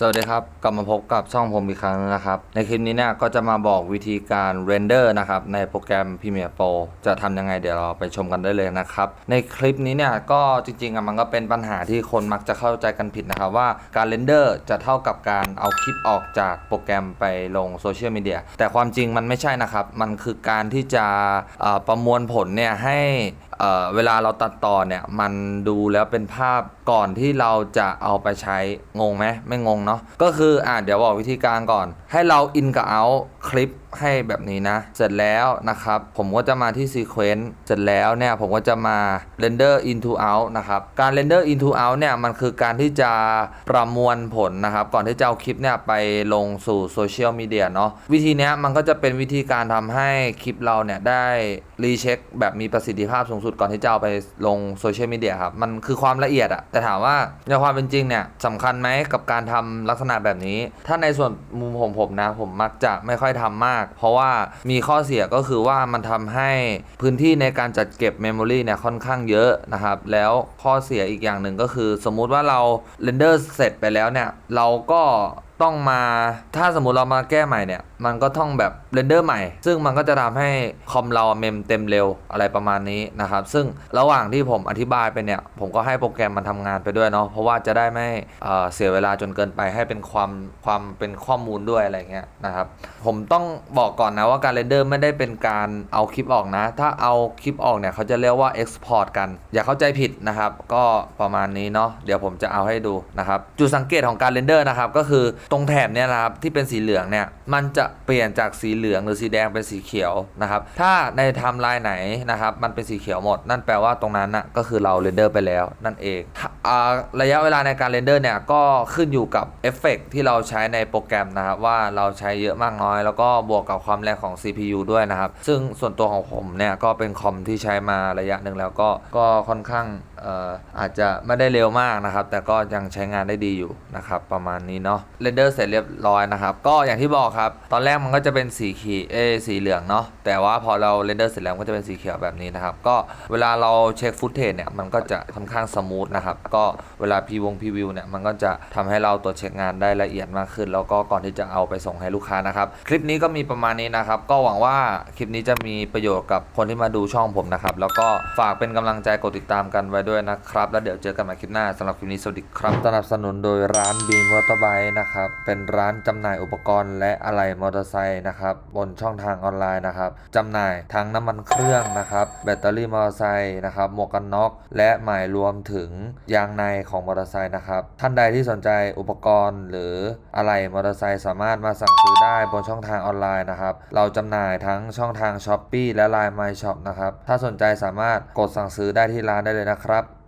สวัสดีครับ กลับมาพบกับช่องผมอีกครั้งนึงนะครับ ในคลิปนี้เนี่ยก็จะมาบอกวิธีการเรนเดอร์นะครับในโปรแกรม Premiere Pro จะทำยังไงเดี๋ยวเราไปชมกันได้เลยนะครับ ในคลิปนี้เนี่ยก็จริงๆอะมันก็เป็นปัญหาที่คนมักจะเข้าใจกันผิดนะครับ ว่าการเรนเดอร์จะเท่ากับการเอาคลิปออกจากโปรแกรมไปลงโซเชียลมีเดียแต่ความจริงมันไม่ใช่นะครับ มันคือการที่จะประมวลผลเนี่ยให้เเวลาเราตัดต่อเนี่ยมันดูแล้วเป็นภาพก่อนที่เราจะเอาไปใช้งงไหมไม่งงเนาะก็คืออ่าเดี๋ยวบอกวิธีการก่อน ให้เราอินกับเอาคลิป ให้แบบนี้นะ เสร็จแล้วนะครับ ผมก็จะมาที่ Sequence เสร็จแล้วเนี่ยผมก็จะมา Render into out นะครับ การ Render into out เนี่ยมันคือการที่จะประมวลผลนะครับ ก่อนที่จะเอาคลิปเนี่ยไปลงสู่โซเชียลมีเดียเนาะวิธีนี้มันก็จะเป็นวิธีการทำให้คลิปเราเนี่ยได้รีเช็คแบบมีประสิทธิภาพสูงสุดก่อนที่จะเอาไปลงโซเชียลมีเดียครับ มันคือความละเอียดอะแต่ถามว่าในความเป็นจริงเนี่ยสำคัญไหมกับการทำลักษณะแบบนี้ ถ้าในส่วนมุมผมผมนะ ผมมักจะไม่ค่อยทำมากเพราะว่ามีข้อเสียก็คือว่ามันทำให้พื้นที่ในการจัดเก็บเมมโมรีเนี่ยค่อนข้างเยอะนะครับ แล้วข้อเสียอีกอย่างหนึ่งก็คือ สมมุติว่าเราเรนเดอร์เสร็จไปแล้วเนี่ยเราก็ ต้องมาถ้าสมมติเรามาแก้ใหม่เนี่ย มันก็ต้องแบบเรนเดอร์ใหม่ ซึ่งมันก็จะทำให้คอมเราเมมเต็มเร็วอะไรประมาณนี้นะครับ ซึ่งระหว่างที่ผมอธิบายไปเนี่ย ผมก็ให้โปรแกรมมันทำงานไปด้วยเนาะเพราะว่าจะได้ไม่เเสียเวลาจนเกินไปให้เป็นความความเป็นข้อมูลด้วยอะไรเงี้ยนะครับ ผมต้องบอกก่อนนะว่าการเรนเดอร์ไม่ได้เป็นการเอาคลิปออกนะ ถ้าเอาคลิปออกเนี่ยเขาจะเรียกว่า Export กัน อย่าเข้าใจผิดนะครับ ก็ประมาณนี้เนาะเดี๋ยวผมจะเอาให้ดูนะครับ จุดสังเกตของการเรนเดอร์นะครับก็คือตรงแถบเนี่ยนะครับที่เป็นสีเหลืองเนี่ยมันจะเปลี่ยนจากสีเหลืองหรือสีแดงเป็นสีเขียวนะครับถ้าในไทม์ไลน์ไหนนะครับมันเป็นสีเขียวหมด นั่นแปลว่าตรงนั้นน่ะก็คือเราเรนเดอร์ไปแล้วนั่นเองอระยะเวลาในการเรนเดอร์เนี่ยก็ขึ้นอยู่กับเอฟเฟกต์ที่เราใช้ในโปรแกรมนะครับว่าเราใช้เยอะมากน้อย แล้วก็บวกกับความแรงของ CPU ด้วยนะครับ ซึ่งส่วนตัวของผมเนี่ยก็เป็นคอมที่ใช้มาระยะหนึ่งแล้วก็ก็ค่อนข้างเอ่ออาจจะไม่ได้เร็วมากนะครับ แต่ก็ยังใช้งานได้ดีอยู่นะครับประมาณนี้เนาะเรนเดอร์เสร็จเรียบร้อยนะครับ ก็อย่างที่บอกครับ ตอนแรกมันก็จะเป็นสีขีเอสีเหลืองเนาะแต่ว่าพอเราเรนเดอร์เสร็จแล้วก็จะเป็นสีเขียวแบบนี้นะครับ ก็เวลาเราเช็คฟุตเทจเนี่ยมันก็จะค่อนข้างสมูทนะครับ ก็เวลาพีวงพีวิวเนี่ยมันก็จะทำให้เราตรวจเช็คงานได้ละเอียดมากขึ้น แล้วก็ก่อนที่จะเอาไปส่งให้ลูกค้านะครับ คลิปนี้ก็มีประมาณนี้นะครับ ก็หวังว่าคลิปนี้จะมีประโยชน์กับคนที่มาดูช่องผมนะครับ แล้วก็ฝากเป็นกำลังใจกดติดตามกันไว้ด้วยนะครับ แล้วเดี๋ยวเจอกันใหม่คลิปหน้าสำหรับคลิปนี้สวัสดีครับสนับสนุนโดยร้านบีมวอเตอร์ไบนะครับเป็นร้านจำหน่ายอุปกรณ์และอะไหล่มอเตอร์ไซค์นะครับ บนช่องทางออนไลน์นะครับจำหน่ายทั้งน้ำมันเครื่องนะครับ แบตเตอรี่มอเตอร์ไซค์นะครับ หมวกกันน็อก และหมายรวมถึงยางในของมอเตอร์ไซค์นะครับ ท่านใดที่สนใจอุปกรณ์ หรืออะไหล่มอเตอร์ไซค์สามารถมาสั่งซื้อได้บนช่องทางออนไลน์นะครับ เราจำหน่ายทั้งช่องทาง s h อ p e e และ Line My Shop นะครับ ถ้าสนใจสามารถกดสั่งซื้อได้ที่ร้านได้เลยนะครับ